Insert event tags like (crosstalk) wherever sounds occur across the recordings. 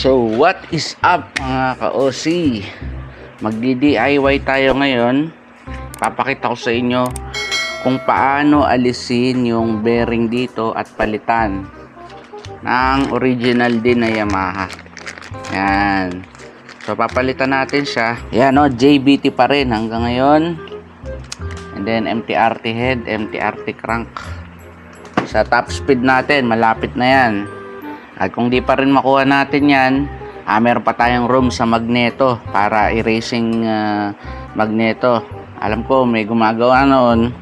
So, what is up mga ka-OC? Magdi-DIY tayo ngayon. Papakita ko sa inyo kung paano alisin yung bearing dito at palitan ng original din na Yamaha. Yan. So, papalitan natin siya. Yan o, JBT pa rin hanggang ngayon. And then, MTRT head, MTRT crank. Sa top speed natin, malapit na yan. At kung di pa rin makuha natin yan, ah, meron pa tayong room sa magneto para erasing ah, magneto. Alam ko may gumagawa noon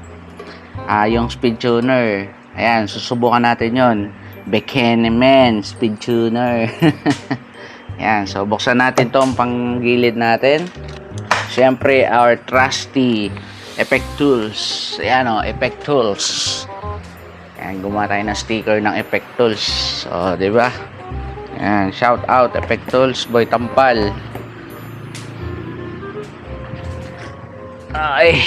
ah, yung speed tuner. Ayan, susubukan natin yon. Bekenemen speed tuner. (laughs) Ayan, so buksan natin tong panggilid natin. Siyempre, our trusty effect tools. Ayan o, effect tools. Ayan, gumawa tayo ng sticker ng Effect Tools. So, di ba? Ayan, shout out Effect Tools, Boy Tampal. Ay.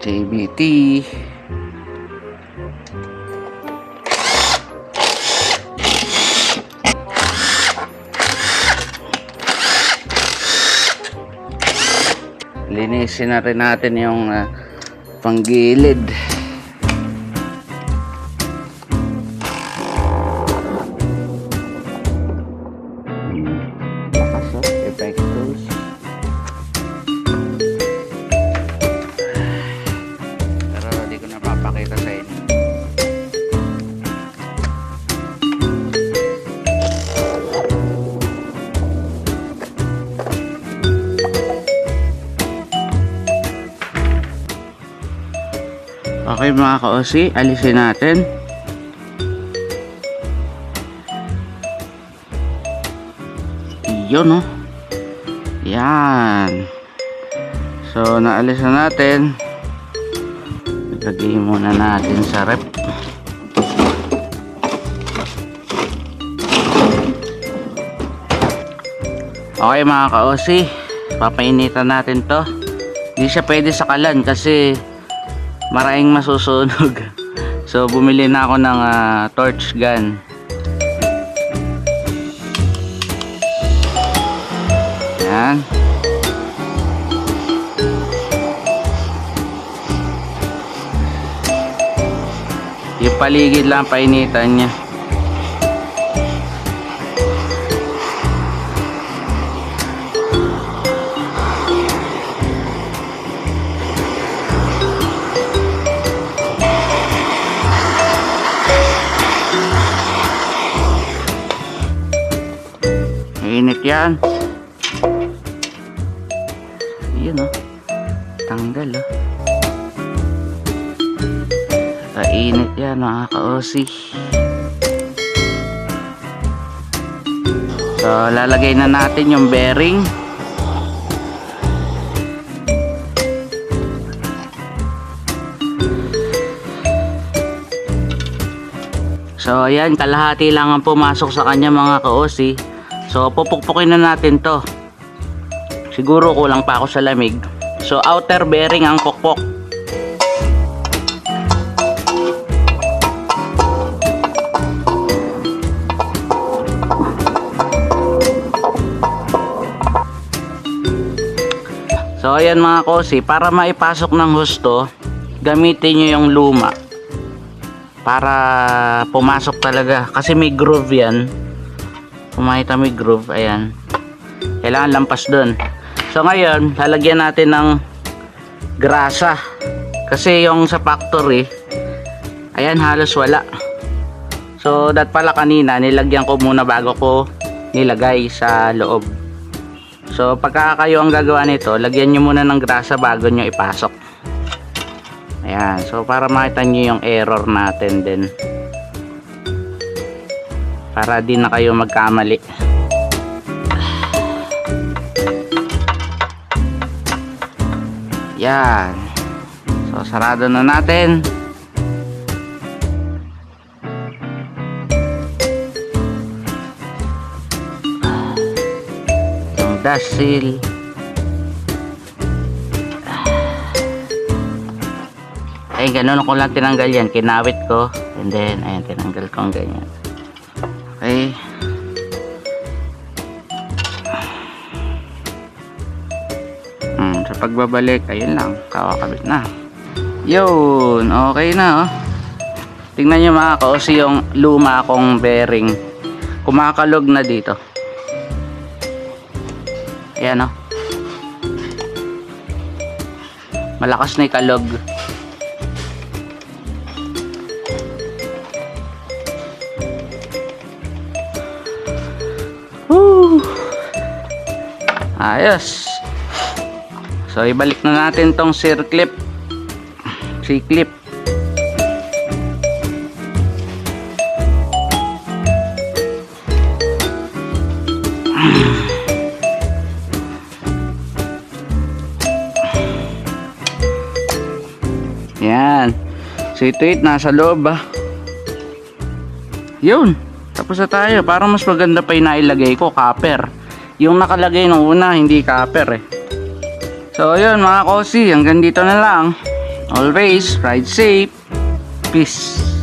JBT. Linisin na rin natin yung ah, panggilid. Okay mga ka-OC, alisin natin. Yun no. Yan. So naalis na natin. Ilagay muna natin sa rep. Okay mga ka-OC, papainitan natin to. Hindi siya pwede sa kalan kasi maraming masusunog. (laughs) So bumili na ako ng ah, torch gun. Yan. Yung paligid lang painitan niya. Mainit yan. Yun oh. Tanggal oh. Kainit yan mga ka-OC. So lalagay na natin yung bearing. So ayan, kalahati lang ang pumasok sa kanya mga ka-OC. So pupukpukin na natin to. Siguro kulang pa ako sa lamig. So outer bearing ang pukpok. So ayan mga kosi, para maipasok ng husto, gamitin nyo yung luma para pumasok talaga kasi may groove yan kung may groove ayan. Kailangan lampas dun. So ngayon lalagyan natin ng grasa. Kasi yung sa factory ayan halos wala. So that pala kanina nilagyan ko muna bago ko nilagay sa loob. So pagka kayo ang gagawa nito lagyan nyo muna ng grasa bago nyo ipasok. Ayan, so para makita nyo yung error natin din. Para di na kayo magkamali. Yan. So sarado na natin. Yung dash seal. Ay, ganun ko lang tinanggal yan. Kinawit ko. And then, ayan, tinanggal ko ganyan. Okay. Hmm, sa pagbabalik, ayun lang, kakakabit na. Yun, okay na oh. Tingnan nyo mga kasi yung luma kong bearing. Kumakalog na dito. Ayan oh. Malakas na yung Ayos. So, ibalik na natin tong circlip. C-clip. Yan. So, ito it, nasa loob ah. Yun. Tapos na tayo. Parang mas maganda pa yung nailagay ko, copper. Yung nakalagay nung una, hindi copper eh. So, yun mga kosi. Hanggang dito na lang. Always, ride safe. Peace.